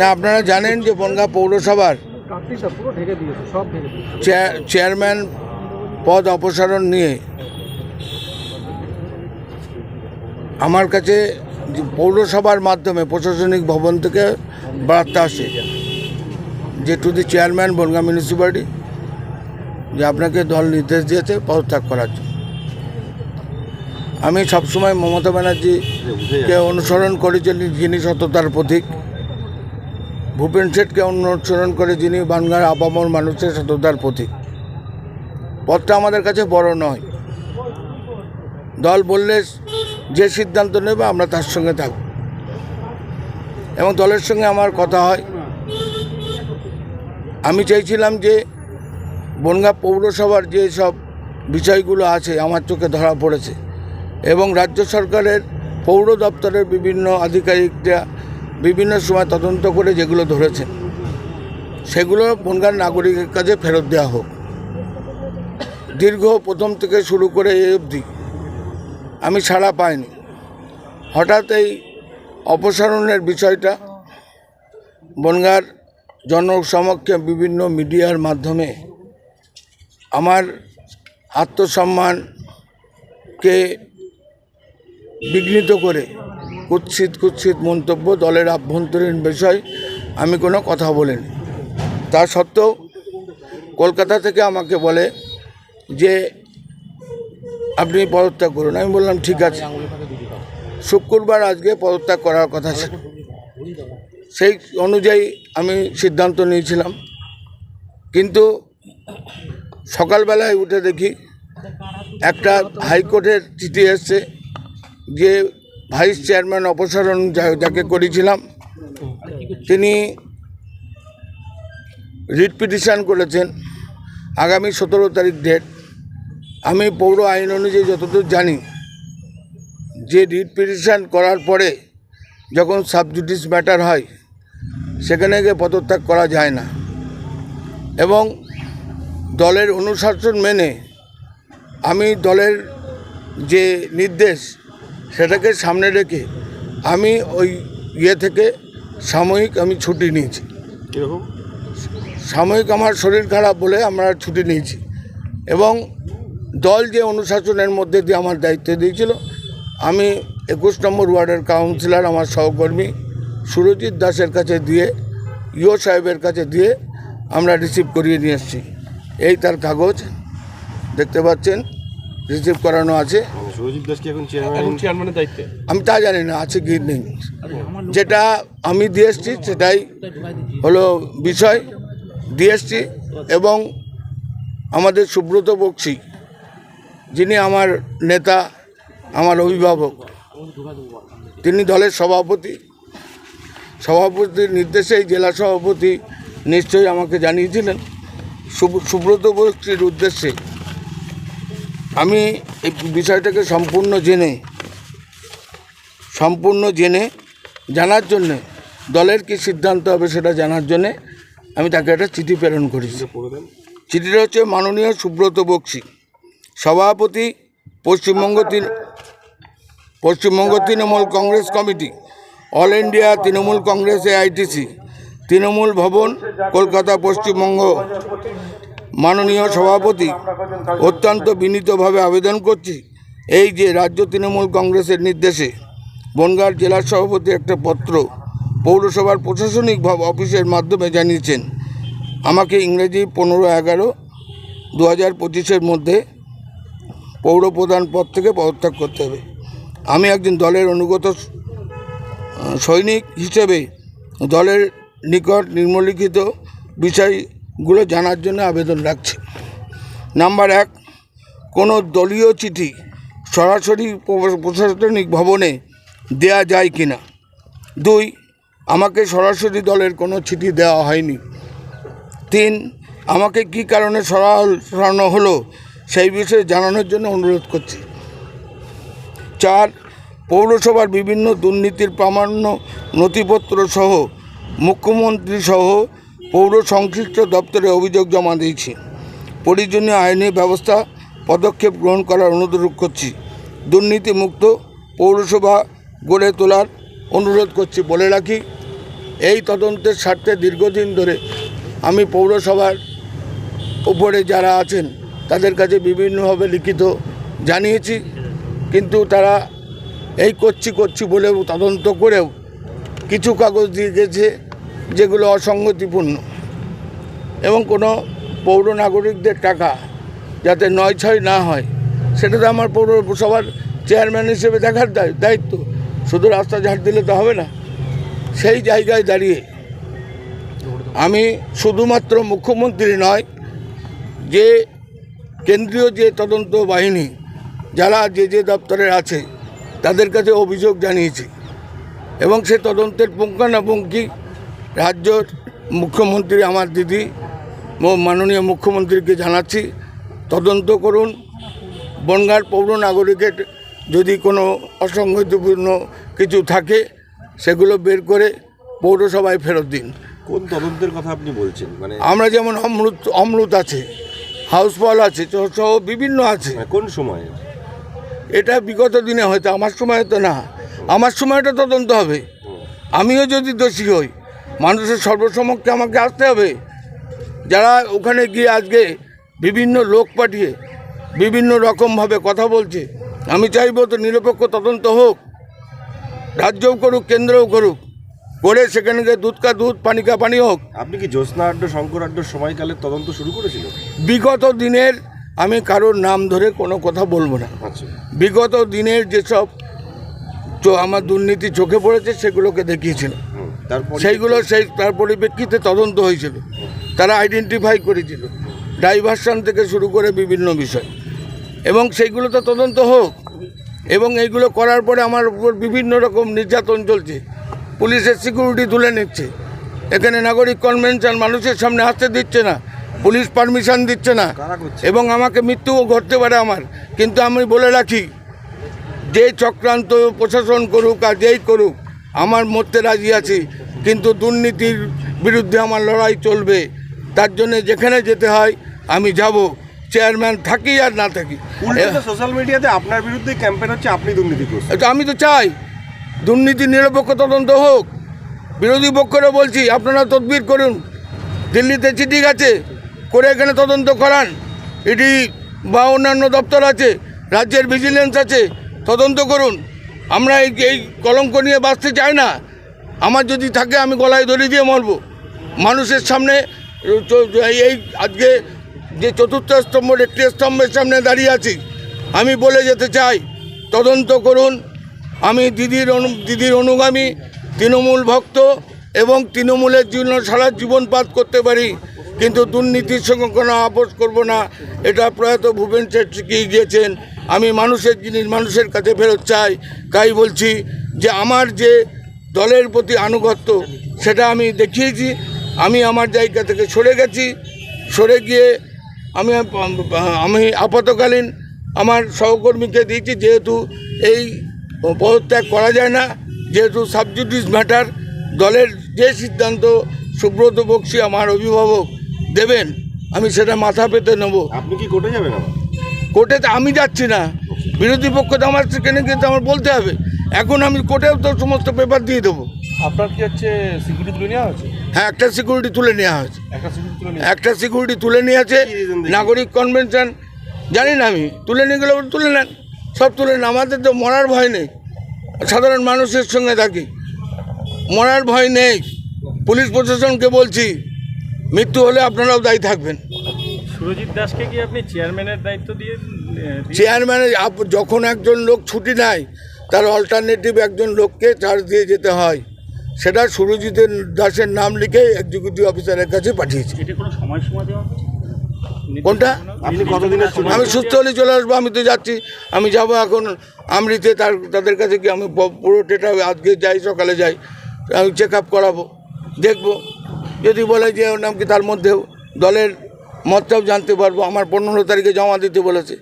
না আপনারা জানেন যে বনগাঁ পৌরসভার চেয়ারম্যান পদ অপসারণ নিয়ে। আমার কাছে পৌরসভার মাধ্যমে প্রশাসনিক ভবন থেকে বার্তা আসে যে to the chairman Bongaon municipality যে আপনাকে দল নির্দেশ দিয়েছে পদত্যাগ করার জন্য। আমি সবসময় মমতা ব্যানার্জিকে অনুসরণ করেছি যিনি সততার প্রতীক। ভূপেন শেঠকে অনুসরণ করে যিনি বাংলার আপামর মানুষের সততার প্রতীক। পথটা আমাদের কাছে বড় নয়। দল বললে যে সিদ্ধান্ত নেবে, আমরা তার সঙ্গে থাকব। এবং দলের সঙ্গে আমার কথা হয়। আমি চাইছিলাম যে বনগাঁ পৌরসভার যে সব বিষয়গুলো আছে, আমার চোখে ধরা পড়েছে। এবং রাজ্য সরকারের পৌর দপ্তরের বিভিন্ন আধিকারিকরা বিভিন্ন সময় তদন্ত করে যেগুলো ধরেছেন সেগুলো বনগাঁর নাগরিকের কাছে ফেরত দেওয়া হোক। দীর্ঘ প্রথম থেকে শুরু করে এই অবধি আমি ছাড়া পাইনি। হঠাৎ এই অপসারণের বিষয়টা বনগাঁর জনসমক্ষে বিভিন্ন মিডিয়ার মাধ্যমে আমার আত্মসম্মানকে বিঘ্নিত করে কুৎসিত কুৎসিত মন্তব্য, দলের আভ্যন্তরীণ বিষয়, আমি কোনো কথা বলিনি। তা সত্ত্বেও কলকাতা থেকে আমাকে বলে যে, আপনি পদত্যাগ করুন। আমি বললাম, ঠিক আছে। শুক্রবার আজকে পদত্যাগ করার কথা ছিল। সেই অনুযায়ী আমি সিদ্ধান্ত নিয়েছিলাম। কিন্তু সকালবেলায় উঠে দেখি, একটা হাইকোর্টের চিঠি এসছে যে ভাইস চেয়ারম্যান অপসারণ যাকে করেছিলাম, তিনি রিট পিটিশন করেছেন আগামী সতেরো তারিখ ডেট আমি পৌর আইন অনুযায়ী যতদূর জানি, যে রিট পিটিশন করার পরে যখন সাবজুডিস ম্যাটার হয়, সেখানে গিয়ে পদত্যাগ করা যায় না। এবং দলের অনুশাসন মেনে আমি দলের যে নির্দেশ সেটাকে সামনে রেখে আমি ওই ইয়ে থেকে সাময়িক আমি ছুটি নিয়েছি। কীরকম? সাময়িক আমার শরীর খারাপ বলে আমরা ছুটি নিয়েছি এবং দল যে অনুশাসনের মধ্যে দিয়ে আমার দায়িত্ব দিয়েছিল আমি একুশ নম্বর ওয়ার্ডের কাউন্সিলর আমার সহকর্মী সুরজিৎ দাসের কাছে দিয়ে ইও সাহেবের কাছে দিয়ে আমরা রিসিভ করিয়ে নিয়ে এসেছি। এই তার কাগজ দেখতে পাচ্ছেন। রিসিভ করানো আছে। সুরজিৎ দাস কি এখন চেয়ারম্যানের দায়িত্বে? আমি তা জানি না আছে কি নেই। যেটা আমি দিয়ে এসছি সেটাই হলো বিষয়। দিয়ে এসছি এবং আমাদের সুব্রত বক্সি যিনি আমার নেতা আমার অভিভাবক তিনি দলের সভাপতি। সভাপতির নির্দেশেই জেলা সভাপতি নিশ্চয়ই আমাকে জানিয়েছিলেন। সুব্রত বক্সির উদ্দেশ্যে আমি এই বিষয়টাকে সম্পূর্ণ জেনে সম্পূর্ণ জেনে জানার জন্যে দলের কি সিদ্ধান্ত হবে সেটা জানার জন্যে আমি তাকে একটা চিঠি প্রেরণ করেছি। চিঠিটা হচ্ছে মাননীয় সুব্রত বক্সি সভাপতি পশ্চিমবঙ্গ তিন Paschimbanga Trinamool Congress committee all India Trinamool Congress AITC Trinamool Bhavan Kolkata Paschimbanga. মাননীয় সভাপতি, অত্যন্ত বিনীতভাবে আবেদন করছি, এই যে রাজ্য তৃণমূল কংগ্রেসের নির্দেশে বনগাঁ জেলার সভাপতি একটা পত্র পৌরসভার প্রশাসনিক অফিসের মাধ্যমে জানিয়েছেন, আমাকে ইংরেজি পনেরো এগারো দু হাজার পঁচিশের মধ্যে পৌর প্রধান পদ থেকে পদত্যাগ করতে হবে। আমি একজন দলের অনুগত সৈনিক হিসেবে দলের নিকট নিম্নলিখিত বিষয়গুলো জানার জন্য আবেদন রাখছি। নাম্বার এক, কোনো দলীয় চিঠি সরাসরি প্র- প্রশাসনিক ভবনে দেয়া যায় কি না দুই, আমাকে সরাসরি দলের কোনো চিঠি দেওয়া হয়নি। তিন, আমাকে কি কারণে সরা- সরানো হলো সেই বিষয়ে জানানোর জন্য অনুরোধ করছি। চার, পৌরসভার বিভিন্ন দুর্নীতির প্রামাণ্য নথিপত্র সহ মুখ্যমন্ত্রী সহ পৌর সংশ্লিষ্ট দপ্তরে অভিযোগ জমা দিয়েছি। প্রয়োজনীয় আইনি ব্যবস্থা, পদক্ষেপ গ্রহণ করার অনুরোধ করছি। দুর্নীতিমুক্ত পৌরসভা গড়ে তোলার অনুরোধ করছি বলে রাখি। এই তদন্তের স্বার্থে দীর্ঘদিন ধরে আমি পৌরসভার উপরে যারা আছেন, তাদের কাছে বিভিন্নভাবে লিখিত জানিয়েছি। কিন্তু তারা এই করছি করছি বলেও তদন্ত করেও কিছু কাগজ দিয়ে গেছে। যেগুলো অসঙ্গতিপূর্ণ এবং কোনো পৌর নাগরিকদের টাকা যাতে নয় ছয় না হয়, সেটা তো আমার পৌরসভার চেয়ারম্যান হিসেবে দেখার দায়- দায়িত্ব। শুধু রাস্তা ঝাড় দিলে তো হবে না। সেই জায়গায় দাঁড়িয়ে আমি শুধুমাত্র মুখ্যমন্ত্রী নয়, যে কেন্দ্রীয় যে তদন্ত বাহিনী, যারা যে যে দপ্তরের আছে, তাদের কাছে অভিযোগ জানিয়েছি। এবং সে তদন্তের পুঙ্খানুপুঙ্খি রাজ্যর মুখ্যমন্ত্রী আমার দিদি ম- মাননীয় মুখ্যমন্ত্রীকে জানাচ্ছি তদন্ত করুন। বনগাঁর পৌর নাগরিকের যদি কোনো অসংগতিপূর্ণ কিছু থাকে সেগুলো বের করে পৌরসভায় ফেরত দিন। কোন তদন্তের কথা আপনি বলছেন? মানে আমরা যেমন অমৃত অমৃত আছে হাউসফল আছে সহ বিভিন্ন আছে। মানে কোন সময়ে? এটা বিগত দিনে হয়তো আমার সময় তো না। আমার সময়টা তদন্ত হবে। আমিও যদি দোষী হই মানুষের সর্বসমক্ষে আমাকে আসতে হবে। যারা ওখানে গিয়ে আজকে বিভিন্ন লোক পাঠিয়ে বিভিন্ন রকমভাবে কথা বলছে আমি চাইব তো নিরপেক্ষ তদন্ত হোক রাজ্যও করুক কেন্দ্রও করুক করে সেখানে গিয়ে দুধ কা দুধ পানি কা পানি হোক। আপনি কি জ্যোৎস্না আড্ড শঙ্কর আড্ডর সময়কালের তদন্ত শুরু করেছিল? বিগত দিনের আমি কারোর নাম ধরে কোনো কথা বলব না। আচ্ছা। বিগত দিনের যেসব আমার দুর্নীতি চোখে পড়েছে সেগুলোকে দেখিয়েছিল হুম, তারপর সেইগুলো সেই তার পরিপ্রেক্ষিতে তদন্ত হয়েছিল। তারা আইডেন্টিফাই করেছিল। ডাইভারশন থেকে শুরু করে বিভিন্ন বিষয়। এবং সেইগুলো তো তদন্ত হোক। এবং এইগুলো করার পরে আমার উপর বিভিন্ন রকম নির্যাতন চলছে। পুলিশের সিকিউরিটি তুলে নিচ্ছে। এখানে নাগরিক কনভেনশন মানুষের সামনে আসতে দিচ্ছে না। পুলিশ পারমিশন দিচ্ছে না। এবং আমাকে মৃত্যুও ঘটতে পারে আমার। কিন্তু আমি বলে রাখি যে চক্রান্ত প্রশাসন করুক আর যেই করুক আমার মরতে রাজি আছি। কিন্তু দুর্নীতির বিরুদ্ধে আমার লড়াই চলবে। তার জন্য যেখানে যেতে হয় আমি যাব। চেয়ারম্যান থাকি আর না থাকি। সোশ্যাল মিডিয়াতে আপনার বিরুদ্ধে ক্যাম্পেন হচ্ছে আপনি এটা আমি তো চাই। দুর্নীতি নিরপেক্ষ তদন্ত হোক। বিরোধী পক্ষেরও বলছি আপনারা তদবির করুন। দিল্লিতে চিঠি গেছে করে এখানে তদন্ত করান। ইডি বা অন্যান্য দপ্তর আছে রাজ্যের ভিজিলেন্স আছে তদন্ত করুন। আমরা এই এই কলঙ্ক নিয়ে বাঁচতে চাই না। আমার যদি থাকে, আমি গলায় দড়ি দিয়ে মরবো। মানুষের সামনে এই আজকে যে চতুর্থ স্তম্ভ, একটি স্তম্ভের সামনে দাঁড়িয়ে আছি, আমি বলে যেতে চাই, তদন্ত করুন। আমি দিদির অনু, দিদির অনুগামী, তৃণমূল ভক্ত এবং তৃণমূলের জন্য সারা জীবন পাত করতে পারি, কিন্তু দুর্নীতির সঙ্গে কোনো আপোষ করব না। এটা প্রয়াত সেট শিখিয়ে গিয়েছেন, আমি মানুষের জিনিস, মানুষের কাছে ফেরত চাই, তাই বলছি যে আমার যে দলের প্রতি আনুগত্য সেটা আমি দেখিয়েছি। আমি আমার জায়গা থেকে সরে গেছি। সরে গিয়ে আমি আমি আপাতকালীন আমার সহকর্মীকে দিয়েছি যেহেতু এই পদত্যাগ করা যায় না যেহেতু সাবজুডিস ম্যাটার দলের যে সিদ্ধান্ত সুব্রত বক্সি আমার অভিভাবক দেবেন আমি সেটা মাথা পেতে নেব। আপনি কি কোর্টে যাবেন কোর্টে তো আমি যাচ্ছি না। বিরোধী পক্ষ তো আমার সেখানে কিন্তু আমার বলতে হবে। এখন আমি কোর্টেও তো সমস্ত পেপার দিয়ে দেবো। আপনার কি হচ্ছে সিকিউরিটি তুলে নেওয়া হয়েছে? হ্যাঁ একটা সিকিউরিটি তুলে নেওয়া হয়েছে। একটা সিকিউরিটি তুলে নিয়ে দেখি? নাগরিক কনভেনশন জানি না আমি তুলে নিয়ে গেলে তুলে নেন। সব তুলে নেন আমাদের তো মরার ভয় নেই। সাধারণ মানুষের সঙ্গে থাকি। মরার ভয় নেই। পুলিশ প্রশাসনকে বলছি মৃত্যু হলে আপনারাও দায়ী থাকবেন। সুরজিৎ দাসকে কি আপনি চেয়ারম্যানের দায়িত্ব দিয়ে চেয়ারম্যানের আপ- যখন একজন লোক ছুটি নেয় তার অল্টারনেটিভ একজন লোককে চার্জ দিয়ে যেতে হয়। সেটা সুরজিতের দাসের নাম লিখে এক্সিকিউটিভ অফিসারের কাছে পাঠিয়েছি? কোনটা? আপনি কতদিনের আমি সুস্থ হলে চলে আসব আমি তো যাচ্ছি। আমি যাব এখন আমরিতে তার তাদের কাছে কি আমি পুরো ডেটা আজকে যাই সকালে যাই। আমি চেক আপ করাবো দেখব। যদি বলে যে ওর নাম কি তার মধ্যেও দলের মতটাও জানতে পারব। আমার পনেরো তারিখে জমা দিতে বলেছে।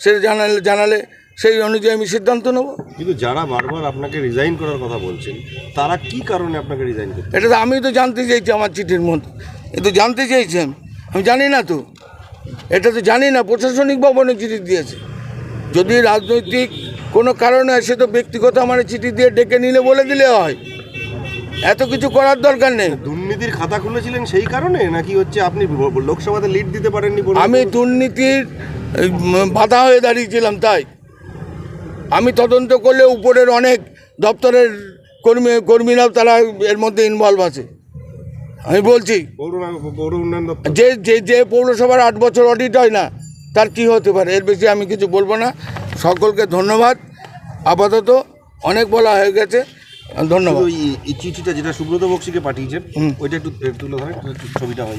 সেটা জানালে জানালে সেই অনুযায়ী আমি সিদ্ধান্ত নেব। কিন্তু যারা বারবার আপনাকে রিজাইন করার কথা বলছেন তারা কি কারণে আপনাকে রিজাইন করতে এটা তো আমি তো জানতে চাইছি আমার চিঠির মধ্যে। এ তো জানতে চাইছি আমি। আমি জানি না তো। এটা তো জানি না প্রশাসনিক ভবনে চিঠি দিয়েছে। যদি রাজনৈতিক কোনো কারণে সে তো ব্যক্তিগত আমার চিঠি দিয়ে ডেকে নিলে বলে দিলে হয়। এত কিছু করার দরকার নেই। দুর্নীতির খাতা খুলেছিলেন সেই কারণে নাকি হচ্ছে আপনি লোকসভাতে লিড দিতে পারেননি আমি দুর্নীতির বাধা হয়ে দাঁড়িয়েছিলাম তাই। আমি তদন্ত করলে উপরের অনেক দপ্তরের কর্মী কর্মীরাও তারা এর মধ্যে ইনভলভ আছে। আমি বলছি যে যে যে পৌরসভার আট বছর অডিট হয় না তার কি হতে পারে? এর বেশি আমি কিছু বলব না। সকলকে ধন্যবাদ। আপাতত অনেক বলা হয়ে গেছে। ধন্যবাদ। এই চিঠিটা যেটা সুব্রত বক্সিকে পাঠিয়েছেন ওইটা একটু তুলে ধরেন ছবিটা হয়ে